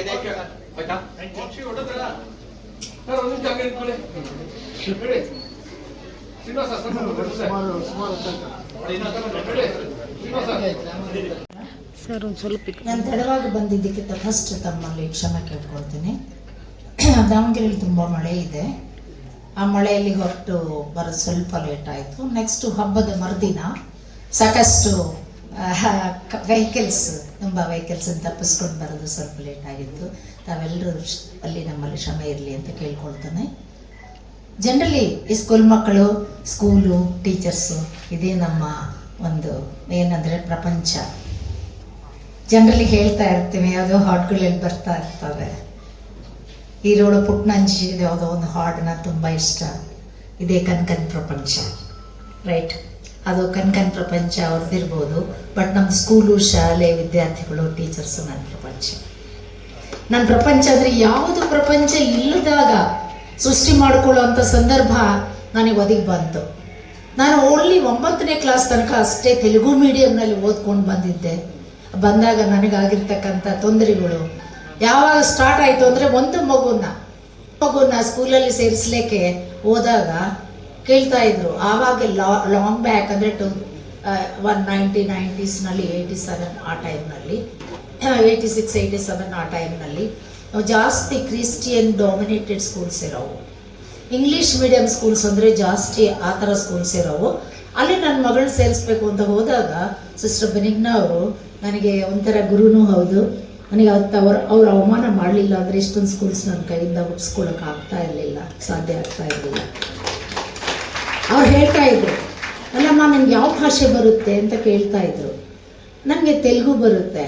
ಆಯ್ತಾ? ಸರ್ ಒಂದು ಜಾಗ ಇಟ್ಕೊಳ್ಳಿ ಹೇಳಿ ಶ್ರೀನಿವಾಸ ಸರ್ ಸುಮಾರು ಸುಮಾರು ಹೇಳಿ ಶ್ರೀನಿವಾಸ ಸರ್. ಒಂದು ಸ್ವಲ್ಪ. ನಾನು ತಡವಾಗಿ ಬಂದಿದ್ದಕ್ಕಿಂತ ಫಸ್ಟ್ ತಮ್ಮಲ್ಲಿ ಕ್ಷಮೆ ಕೇಳ್ಕೊಳ್ತೀನಿ. ದಾವಣಗೆರೆಯಲ್ಲಿ ತುಂಬ ಮಳೆ ಇದೆ. ಆ ಮಳೆಯಲ್ಲಿ ಹೊರಟು ಬರೋದು ಸ್ವಲ್ಪ ಲೇಟ್ ಆಯಿತು. ನೆಕ್ಸ್ಟು ಹಬ್ಬದ ಮರುದಿನ ಸಾಕಷ್ಟು ವೆಹಿಕಲ್ಸ್ ತುಂಬ ವೆಹಿಕಲ್ಸನ್ನು ತಪ್ಪಿಸ್ಕೊಂಡು ಬರೋದು ಸ್ವಲ್ಪ ಲೇಟ್ ಆಗಿತ್ತು. ತಾವೆಲ್ಲರೂ ಅಲ್ಲಿ ನಮ್ಮಲ್ಲಿ ಶ್ರಮ ಇರಲಿ ಅಂತ ಕೇಳ್ಕೊಳ್ತಾನೆ. ಜನರಲಿ ಈ ಸ್ಕೂಲ್ ಮಕ್ಕಳು ಸ್ಕೂಲು ಟೀಚರ್ಸು ಇದೇ ನಮ್ಮ ಒಂದು ಏನಂದರೆ ಪ್ರಪಂಚ. ಜನರಲಿ ಹೇಳ್ತಾ ಇರ್ತೀವಿ, ಯಾವುದೋ ಹಾಡ್ಗಳಲ್ಲಿ ಬರ್ತಾ ಇರ್ತವೆ. ಈರೋಳು ಪುಟ್ನಂಜಿ, ಯಾವುದೋ ಒಂದು ಹಾಡನ್ನ ತುಂಬ ಇಷ್ಟ. ಇದೇ ಕನ್ಕನ್ ಪ್ರಪಂಚ. ರೈಟ್ ಅದು ಕನ್ಕನ್ ಪ್ರಪಂಚ ಅವ್ರದ್ದಿರ್ಬೋದು ಬಟ್ ನಮ್ಮ ಸ್ಕೂಲು, ಶಾಲೆ ವಿದ್ಯಾರ್ಥಿಗಳು ಟೀಚರ್ಸು ನನ್ನ ಪ್ರಪಂಚ. ನನ್ನ ಪ್ರಪಂಚ ಅಂದರೆ ಯಾವುದು ಪ್ರಪಂಚ ಇಲ್ಲದಾಗ ಸೃಷ್ಟಿ ಮಾಡಿಕೊಳ್ಳುವಂಥ ಸಂದರ್ಭ ನನಗೆ ಒದಗಿ ಬಂತು. ನಾನು ಓನ್ಲಿ ಒಂಬತ್ತನೇ ಕ್ಲಾಸ್ ತನಕ ಅಷ್ಟೇ ತೆಲುಗು ಮೀಡಿಯಂನಲ್ಲಿ ಓದ್ಕೊಂಡು ಬಂದಿದ್ದೆ. ಬಂದಾಗ ನನಗಾಗಿರ್ತಕ್ಕಂಥ ತೊಂದರೆಗಳು, ಯಾವಾಗ ಸ್ಟಾರ್ಟ್ ಆಯಿತು ಅಂದರೆ ಒಂದು ಮಗುನ ಮಗುನ ಸ್ಕೂಲಲ್ಲಿ ಸೇರಿಸ್ಲಿಕ್ಕೆ ಹೋದಾಗ ಕೇಳ್ತಾ ಇದ್ರು. ಆವಾಗ ಲಾಂಗ್ ಬ್ಯಾಕ್ ಅಂದರೆ ಟು ಒನ್ ನೈಂಟಿ ನೈಂಟೀಸ್ನಲ್ಲಿ ಏಯ್ಟಿ ಸೆವೆನ್ ಆ ಟೈಮ್ನಲ್ಲಿ ಏಯ್ಟಿ ಸಿಕ್ಸ್ ಏಯ್ಟಿ ಸೆವೆನ್ ಆ ಟೈಮ್ನಲ್ಲಿ ಜಾಸ್ತಿ ಕ್ರಿಶ್ಚಿಯನ್ ಡಾಮಿನೇಟೆಡ್ ಸ್ಕೂಲ್ಸ್ ಇರೋವು. ಇಂಗ್ಲೀಷ್ ಮೀಡಿಯಂ ಸ್ಕೂಲ್ಸ್ ಅಂದರೆ ಜಾಸ್ತಿ ಆ ಥರ ಸ್ಕೂಲ್ಸ್ ಇರೋವು. ಅಲ್ಲಿ ನನ್ನ ಮಗಳನ್ನ ಸೇರಿಸ್ಬೇಕು ಅಂತ ಹೋದಾಗ ಸಿಸ್ಟರ್ ಬೆನಿಗ್ನ ಅವರು, ನನಗೆ ಒಂಥರ ಗುರುನೂ ಹೌದು. ನನಗೆ ಅವತ್ತು ಅವ್ರ, ಅವ್ರು ಅವಮಾನ ಮಾಡಲಿಲ್ಲ ಅಂದರೆ ಇಷ್ಟೊಂದು ಸ್ಕೂಲ್ಸ್ ನನ್ನ ಕೈಯಿಂದ ಹುಟ್ಟಿಸ್ಕೊಳಕ್ಕೆ ಆಗ್ತಾ ಇರಲಿಲ್ಲ, ಸಾಧ್ಯ ಆಗ್ತಾ ಇರಲಿಲ್ಲ. ಅವ್ರು ಹೇಳ್ತಾ ಇದ್ರು, ಅಲ್ಲಮ್ಮ, ನಿಮ್ಗೆ ಯಾವ ಭಾಷೆ ಬರುತ್ತೆ? ಅಂತ ಕೇಳ್ತಾ ಇದ್ರು. ನನಗೆ ತೆಲುಗು ಬರುತ್ತೆ.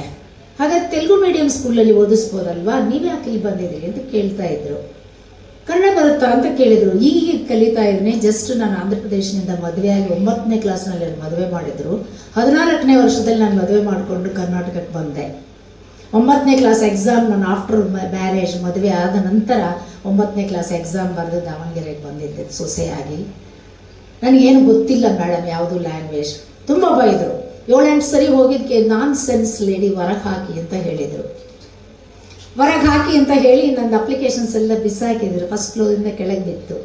ಹಾಗಾದ್ರೆ ತೆಲುಗು ಮೀಡಿಯಂ ಸ್ಕೂಲಲ್ಲಿ ಓದಿಸ್ಬೋದಲ್ವಾ? ನೀವು ಯಾಕೆ ಇಲ್ಲಿ ಬಂದಿದ್ದೀರಿ ಅಂತ ಕೇಳ್ತಾ ಇದ್ರು. ಕನ್ನಡ ಬರುತ್ತಾ ಅಂತ ಕೇಳಿದರು. ಈಗ ಕಲಿತಾ ಇದ್ದೀನಿ ಜಸ್ಟ್ ನಾನು ಆಂಧ್ರ ಪ್ರದೇಶದಿಂದ ಮದುವೆಯಾಗಿ ಒಂಬತ್ತನೇ ಕ್ಲಾಸ್ನಲ್ಲಿ ಮದುವೆ ಮಾಡಿದರು. ಹದಿನಾಲ್ಕನೇ ವರ್ಷದಲ್ಲಿ ನಾನು ಮದುವೆ ಮಾಡಿಕೊಂಡು ಕರ್ನಾಟಕಕ್ಕೆ ಬಂದೆ. ಒಂಬತ್ತನೇ ಕ್ಲಾಸ್ ಎಕ್ಸಾಮ್ ನಾನು ಆಫ್ಟರ್ ಮ್ಯಾರೇಜ್ ಮದುವೆ ಆದ ನಂತರ ಒಂಬತ್ತನೇ ಕ್ಲಾಸ್ ಎಕ್ಸಾಮ್ ಬರೆದು ದಾವಣಗೆರೆಗೆ ಬಂದಿದ್ದೆ ಸೊಸೆಯಾಗಿ. ನನಗೇನು ಗೊತ್ತಿಲ್ಲ ಮೇಡಮ್ ಯಾವುದು ಲ್ಯಾಂಗ್ವೇಜ್ ತುಂಬ ಬೈದರು ಏಳೆಂಟು ಸರಿ ಹೋಗಿದ್ದಕ್ಕೆ ನಾನ್ ಸೆನ್ಸ್ ಲೇಡಿ ಹೊರಗೆ ಹಾಕಿ ಅಂತ ಹೇಳಿದರು. ಹೊರಗೆ ಹಾಕಿ ಅಂತ ಹೇಳಿ ನಂದು ಅಪ್ಲಿಕೇಶನ್ಸ್ ಎಲ್ಲ ಬಿಸಾಕಿದ್ರು. ಫಸ್ಟ್ ಫ್ಲೋರಿಂದ ಕೆಳಗೆ ಬಿತ್ತು.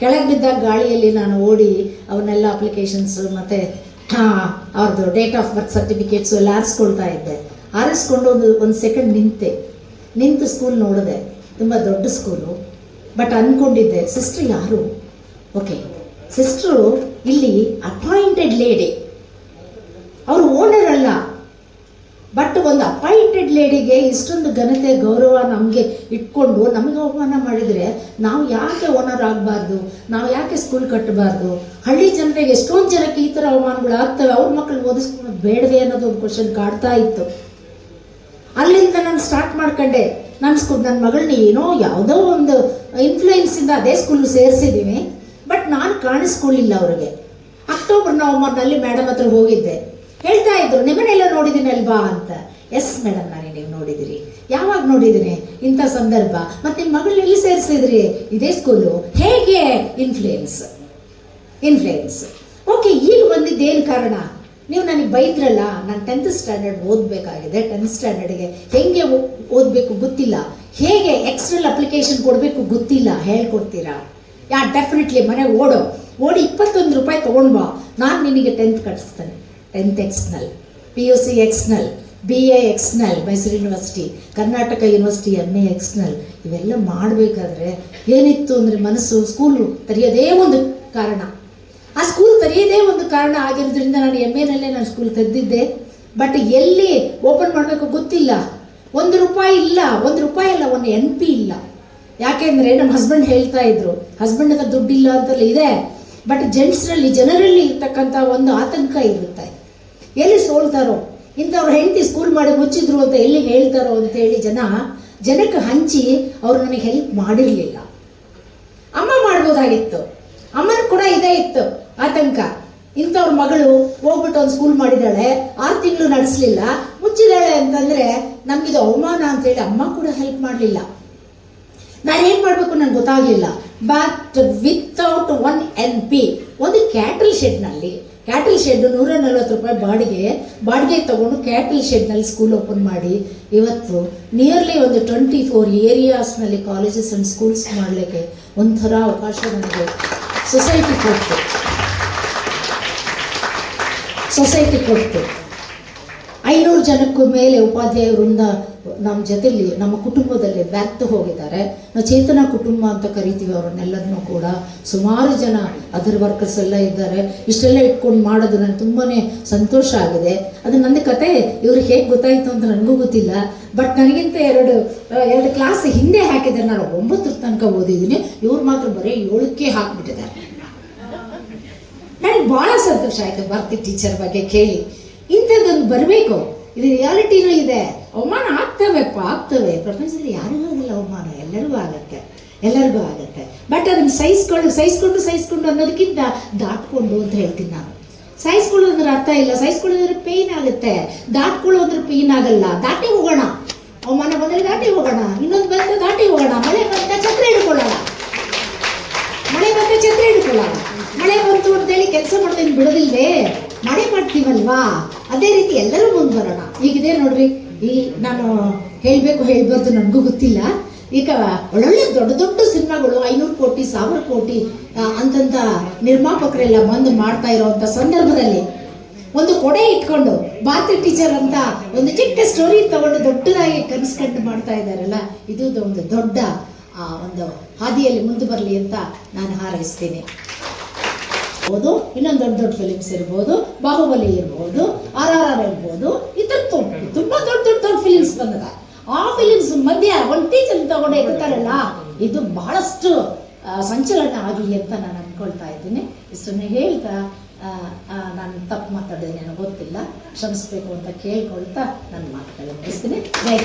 ಕೆಳಗೆ ಬಿದ್ದಾಗ ಗಾಳಿಯಲ್ಲಿ ನಾನು ಓಡಿ ಅವನ್ನೆಲ್ಲ ಅಪ್ಲಿಕೇಶನ್ಸು ಮತ್ತು ಅವ್ರದ್ದು ಡೇಟ್ ಆಫ್ ಬರ್ತ್ ಸರ್ಟಿಫಿಕೇಟ್ಸು ಎಲ್ಲ ಆರಿಸ್ಕೊಳ್ತಾ ಇದ್ದೆ. ಆರಿಸ್ಕೊಂಡು ಒಂದು ಒಂದು ಸೆಕೆಂಡ್ ನಿಂತೆ. ನಿಂತು ಸ್ಕೂಲ್ ನೋಡಿದೆ. ತುಂಬ ದೊಡ್ಡ ಸ್ಕೂಲು ಬಟ್ ಅಂದ್ಕೊಂಡಿದ್ದೆ ಸಿಸ್ಟ್ರ್ ಯಾರು? ಓಕೆ ಸಿಸ್ಟ್ರು ಇಲ್ಲಿ ಅಪಾಯಿಂಟೆಡ್ ಲೇಡಿ. ಅವರು ಓನರ್ ಅಲ್ಲ. ಬಟ್ ಒಂದು ಅಪಾಯಿಂಟೆಡ್ ಲೇಡಿಗೆ ಇಷ್ಟೊಂದು ಘನತೆ, ಗೌರವ ನಮಗೆ ಇಟ್ಕೊಂಡು ನಮಗೆ ಅವಮಾನ ಮಾಡಿದರೆ ನಾವು ಯಾಕೆ ಓನರ್ ಆಗಬಾರ್ದು? ನಾವು ಯಾಕೆ ಸ್ಕೂಲ್ ಕಟ್ಟಬಾರ್ದು? ಹಳ್ಳಿ ಜನರಿಗೆ ಎಷ್ಟೊಂದು ಜನಕ್ಕೆ ಈ ಥರ ಅವಮಾನಗಳು ಆಗ್ತವೆ? ಅವ್ರ ಮಕ್ಕಳು ಓದಿಸ್ಕೊಂಡು ಬೇಡವೇ ಅನ್ನೋದು ಒಂದು ಕ್ವಶನ್ ಕಾಡ್ತಾ ಇತ್ತು. ಅಲ್ಲಿಂದ ನಾನು ಸ್ಟಾರ್ಟ್ ಮಾಡ್ಕೊಂಡೆ. ನನ್ನ ಸ್ಕೂಲ್ ನನ್ನ ಮಗಳನ್ನ ಏನೋ ಯಾವುದೋ ಒಂದು ಇನ್ಫ್ಲೂಯೆನ್ಸಿಂದ ಅದೇ ಸ್ಕೂಲ್ ಸೇರಿಸಿದ್ದೀನಿ. ಬಟ್ ನಾನು ಕಾಣಿಸ್ಕೊಳ್ಳಿಲ್ಲ ಅವ್ರಿಗೆ. ಅಕ್ಟೋಬರ್ ನವಂಬರ್ನಲ್ಲಿ ಮೇಡಮ್ ಹತ್ರ ಹೋಗಿದ್ದೆ. ಹೇಳ್ತಾ ಇದ್ರು ನಿಮ್ಮನ್ನೆಲ್ಲ ನೋಡಿದ್ದೀನಿ ಅಲ್ವಾ? ಅಂತ. ಎಸ್ ಮೇಡಮ್ ನಾನು ನೀವು ನೋಡಿದಿರಿ. ಯಾವಾಗ ನೋಡಿದ್ದೀನಿ ಇಂಥ ಸಂದರ್ಭ. ಮತ್ತು ನಿಮ್ಮ ಮಗಳು ಎಲ್ಲಿ ಸೇರಿಸಿದ್ರಿ? ಇದೇ ಸ್ಕೂಲು ಹೇಗೆ? ಇನ್ಫ್ಲೂಯೆನ್ಸ್ ಇನ್ಫ್ಲೂಯೆನ್ಸ್ ಓಕೆ ಈಗ ಬಂದಿದ್ದೇನು ಕಾರಣ? ನೀವು ನನಗೆ ಬೈದ್ರಲ್ಲ, ನಾನು ಟೆಂತ್ ಸ್ಟ್ಯಾಂಡರ್ಡ್ ಓದಬೇಕಾಗಿದೆ. ಟೆಂತ್ ಸ್ಟ್ಯಾಂಡರ್ಡ್ಗೆ ಹೆಂಗೆ ಓದಬೇಕು ಗೊತ್ತಿಲ್ಲ. ಹೇಗೆ ಎಕ್ಸ್ಟ್ರಲ್ ಅಪ್ಲಿಕೇಶನ್ ಕೊಡಬೇಕು ಗೊತ್ತಿಲ್ಲ. ಹೇಳ್ಕೊಡ್ತೀರಾ? ಯಾ ಡೆಫಿನೆಟ್ಲಿ ಮನೆ ಓಡು. ಓಡಿ ಇಪ್ಪತ್ತೊಂದು ರೂಪಾಯಿ ತೊಗೊಂಡು ಬಾ ನಾನು ನಿನಗೆ tenth ಕಟ್ಸ್ತೇನೆ. Tenth external P U C external B A external Mysuru university Karnataka university M A external ಇವೆಲ್ಲ ಮಾಡಬೇಕಾದ್ರೆ ಏನಿತ್ತು ಅಂದರೆ ಮನಸ್ಸು ಸ್ಕೂಲು ತೆರೆಯೋದೇ ಒಂದು ಕಾರಣ. ಆ ಸ್ಕೂಲ್ ತೆರೆಯೋದೇ ಒಂದು ಕಾರಣ ಆಗಿರೋದ್ರಿಂದ ನಾನು ಎಂ ಎನಲ್ಲೇ ನಾನು ಸ್ಕೂಲ್ ತೆಗೆದಿದ್ದೆ. ಬಟ್ ಎಲ್ಲಿ ಓಪನ್ ಮಾಡಬೇಕು ಗೊತ್ತಿಲ್ಲ. ಒಂದು ರೂಪಾಯಿ ಇಲ್ಲ. ಒಂದು ರೂಪಾಯಿ ಇಲ್ಲ ಒಂದು ಎನ್ ಪಿ ಇಲ್ಲ. ಯಾಕೆಂದರೆ ನಮ್ಮ ಹಸ್ಬೆಂಡ್ ಹೇಳ್ತಾ ಇದ್ರು ಹಸ್ಬೆಂಡ್ ಹತ್ರ ದುಡ್ಡಿಲ್ಲ ಅಂತಲ್ಲ ಇದೆ ಬಟ್ ಜೆಂಟ್ಸ್ನಲ್ಲಿ ಜನರಲ್ಲಿ ಇರ್ತಕ್ಕಂಥ ಒಂದು ಆತಂಕ ಇರುತ್ತೆ. ಎಲ್ಲಿ ಸೋಲ್ತಾರೋ, ಇಂಥವ್ರು ಹೆಂಡತಿ ಸ್ಕೂಲ್ ಮಾಡಿ ಮುಚ್ಚಿದ್ರು ಅಂತ ಎಲ್ಲಿ ಹೇಳ್ತಾರೋ ಅಂತ ಹೇಳಿ ಜನ, ಜನಕ್ಕೆ ಹಂಚಿ ಅವರು ನನಗೆ ಹೆಲ್ಪ್ ಮಾಡಿರಲಿಲ್ಲ. ಅಮ್ಮ ಮಾಡ್ಬೋದಾಗಿತ್ತು. ಅಮ್ಮನ ಕೂಡ ಇದೇ ಇತ್ತು, ಆತಂಕ. ಇಂಥವ್ರ ಮಗಳು ಹೋಗ್ಬಿಟ್ಟು ಒಂದು ಸ್ಕೂಲ್ ಮಾಡಿದ್ದಾಳೆ ಆರು ತಿಂಗಳು ನಡೆಸಲಿಲ್ಲ, ಮುಚ್ಚಿದಾಳೆ ಅಂತಂದ್ರೆ ನಮಗಿದು ಅವಮಾನ ಅಂತೇಳಿ ಅಮ್ಮ ಕೂಡ ಹೆಲ್ಪ್ ಮಾಡಲಿಲ್ಲ. ನಾನು ಏನು ಮಾಡಬೇಕು ನನಗೆ ಗೊತ್ತಾಗಲಿಲ್ಲ. But without one N P ಒಂದು ಕ್ಯಾಟಲ್ ಶೆಡ್ನಲ್ಲಿ ಕ್ಯಾಟಲ್ ಶೆಡ್ ನೂರ ನಲ್ವತ್ತು ರೂಪಾಯಿ ಬಾಡಿಗೆ ಬಾಡಿಗೆ ತೊಗೊಂಡು ಕ್ಯಾಟಲ್ ಶೆಡ್ನಲ್ಲಿ ಸ್ಕೂಲ್ ಓಪನ್ ಮಾಡಿ, ಇವತ್ತು ನಿಯರ್ಲಿ ಒಂದು ಟ್ವೆಂಟಿ ಫೋರ್ ಏರಿಯಾಸ್ನಲ್ಲಿ ಕಾಲೇಜಸ್ ಆ್ಯಂಡ್ ಸ್ಕೂಲ್ಸ್ ಮಾಡಲಿಕ್ಕೆ ಒಂಥರ ಅವಕಾಶ ನನಗೆ ಸೊಸೈಟಿ ಕೊಡ್ತು. ಸೊಸೈಟಿ ಕೊಡ್ತು. ಐನೂರು ಜನಕ್ಕೂ ಮೇಲೆ ಉಪಾಧ್ಯಾಯ ವೃಂದ ನಮ್ಮ ಜೊತೆಲಿ, ನಮ್ಮ ಕುಟುಂಬದಲ್ಲಿ ವ್ಯಕ್ತ ಹೋಗಿದ್ದಾರೆ. ನಾವು ಚೇತನ ಕುಟುಂಬ ಅಂತ ಕರಿತೀವಿ ಅವರನ್ನೆಲ್ಲರನ್ನೂ ಕೂಡ. ಸುಮಾರು ಜನ ಅದರ್ ವರ್ಕರ್ಸ್ ಎಲ್ಲ ಇದ್ದಾರೆ. ಇಷ್ಟೆಲ್ಲ ಇಟ್ಕೊಂಡು ಮಾಡೋದು ನನಗೆ ತುಂಬಾ ಸಂತೋಷ ಆಗಿದೆ. ಅದು ನನ್ನ ಕತೆ. ಇವ್ರಿಗೆ ಹೇಗೆ ಗೊತ್ತಾಯಿತು ಅಂತ ನನಗೂ ಗೊತ್ತಿಲ್ಲ. ಬಟ್ ನನಗಿಂತ ಎರಡು ಎರಡು ಕ್ಲಾಸ್ ಹಿಂದೆ ಹಾಕಿದ್ದಾರೆ. ನಾನು ಒಂಬತ್ತರ ತನಕ ಓದಿದ್ದೀನಿ. ಇವ್ರು ಮಾತ್ರ ಬರೀ ಏಳಕ್ಕೆ ಹಾಕಿಬಿಟ್ಟಿದ್ದಾರೆ. ನನಗೆ ಭಾಳ ಸಂತೋಷ ಆಯಿತು. ಭಾರತಿ ಟೀಚರ್ ಬಗ್ಗೆ ಕೇಳಿ. ಇಂಥದ್ದೊಂದು ಬರಬೇಕು. ಇದು ರಿಯಾಲಿಟಿನೂ ಇದೆ. ಅವಮಾನ ಆಗ್ತವೆಪ್ಪ. ಆಗ್ತವೆ. ಪ್ರಪಂಚದಲ್ಲಿ ಯಾರಿಗೂ ಆಗಲ್ಲ ಅವಮಾನ. ಎಲ್ಲರಿಗೂ ಆಗುತ್ತೆ. ಎಲ್ಲರಿಗೂ ಆಗುತ್ತೆ. ಬಟ್ ಅದನ್ನು ಸಹಿಸ್ಕೊಂಡು ಸಹಿಸ್ಕೊಂಡು ಸಹಿಸ್ಕೊಂಡು ಅನ್ನೋದಕ್ಕಿಂತ ದಾಟ್ಕೊಂಡು ಅಂತ ಹೇಳ್ತೀನಿ ನಾನು. ಸಹಿಸ್ಕೊಳ್ಳೋದ್ರ ಅರ್ಥ ಇಲ್ಲ. ಸಹಿಸ್ಕೊಳ್ಳೋದ್ರೆ ಪೇಯ್ನ್ ಆಗುತ್ತೆ. ದಾಟ್ಕೊಳ್ಳೋದ್ರ ಪೇಯ್ನ್ ಆಗಲ್ಲ. ದಾಟಿ ಹೋಗೋಣ. ಅವಮಾನ ಬಂದರೆ ದಾಟಿ ಹೋಗೋಣ. ಇನ್ನೊಂದು ಬಂದರೆ ದಾಟಿ ಹೋಗೋಣ. ಮಳೆ ಬಂತ ಛತ್ರ ಹಿಡ್ಕೊಳ್ಳೋಣ. ಮಳೆ ಬಂತ ಛತ್ರ ಹಿಡ್ಕೊಳ್ಳೋಣ. ಮಳೆ ಬಂತು ಅಂತೇಳಿ ಕೆಲಸ ಮಾಡೋದನ್ನು ಬಿಡೋದಿಲ್ವೇ? ಮಳೆ ಮಾಡ್ತೀವಲ್ವಾ? ಅದೇ ರೀತಿ ಎಲ್ಲರೂ ಮುಂದೆ ಬರೋಣ. ಈಗಿದೆ ನೋಡ್ರಿ ಈ ನಾನು ಹೇಳಬೇಕು ಹೇಳ್ಬಾರ್ದು ನನಗೂ ಗೊತ್ತಿಲ್ಲ. ಈಗ ಒಳ್ಳೊಳ್ಳೆ ದೊಡ್ಡ ದೊಡ್ಡ ಸಿನಿಮಾಗಳು ಐನೂರು ಕೋಟಿ ಸಾವಿರ ಕೋಟಿ ಅಂತಂತ ನಿರ್ಮಾಪಕರೆಲ್ಲ ಬಂದು ಮಾಡ್ತಾ ಇರೋವಂಥ ಸಂದರ್ಭದಲ್ಲಿ ಒಂದು ಕೊಡೆ ಇಟ್ಕೊಂಡು ಭಾರತಿ ಟೀಚರ್ ಅಂತ ಒಂದು ಚಿಕ್ಕ ಸ್ಟೋರಿ ತಗೊಂಡು ದೊಡ್ಡದಾಗಿ ಕನಸು ಕಂಡು ಮಾಡ್ತಾ ಇದ್ದಾರಲ್ಲ ಇದು ಒಂದು ದೊಡ್ಡ ಆ, ಒಂದು ಹಾದಿಯಲ್ಲಿ ಮುಂದೆ ಬರಲಿ ಅಂತ ನಾನು ಹಾರೈಸ್ತೀನಿ. ಇರ್ಬೋದು, ಇನ್ನೊಂದು ದೊಡ್ಡ ದೊಡ್ಡ ಫಿಲಿಮ್ಸ್ ಇರ್ಬೋದು, ಬಾಹುಬಲಿ ಇರ್ಬೋದು, ಆರ್ ಆರ್ ಆರ್ ಇರ್ಬೋದು, ಈ ಥರ ತುಂಬಾ ದೊಡ್ಡ ದೊಡ್ಡ ದೊಡ್ಡ ಫಿಲಿಮ್ಸ್ ಬಂದಾಗ ಆ ಫಿಲಿಮ್ಸ್ ಮಧ್ಯ ಒಂದು ಟೀಚರ್ ತಗೊಂಡು ಇರ್ತಾರಲ್ಲ, ಇದು ಬಹಳಷ್ಟು ಸಂಚಲನ ಆಗಿ ಅಂತ ನಾನು ಅನ್ಕೊಳ್ತಾ ಇದ್ದೀನಿ. ಇಷ್ಟನ್ನು ಹೇಳ್ತಾ ನಾನು ತಪ್ಪು ಮಾತಾಡಿದ್ರೆ ನನಗೆ ಗೊತ್ತಿಲ್ಲ. ಕ್ಷಮಿಸ್ಬೇಕು ಅಂತ ಕೇಳ್ಕೊಳ್ತಾ ನನ್ನ ಮಾತುಗಳನ್ನು ಮುಗಿಸ್ತೀನಿ. ಜೈ.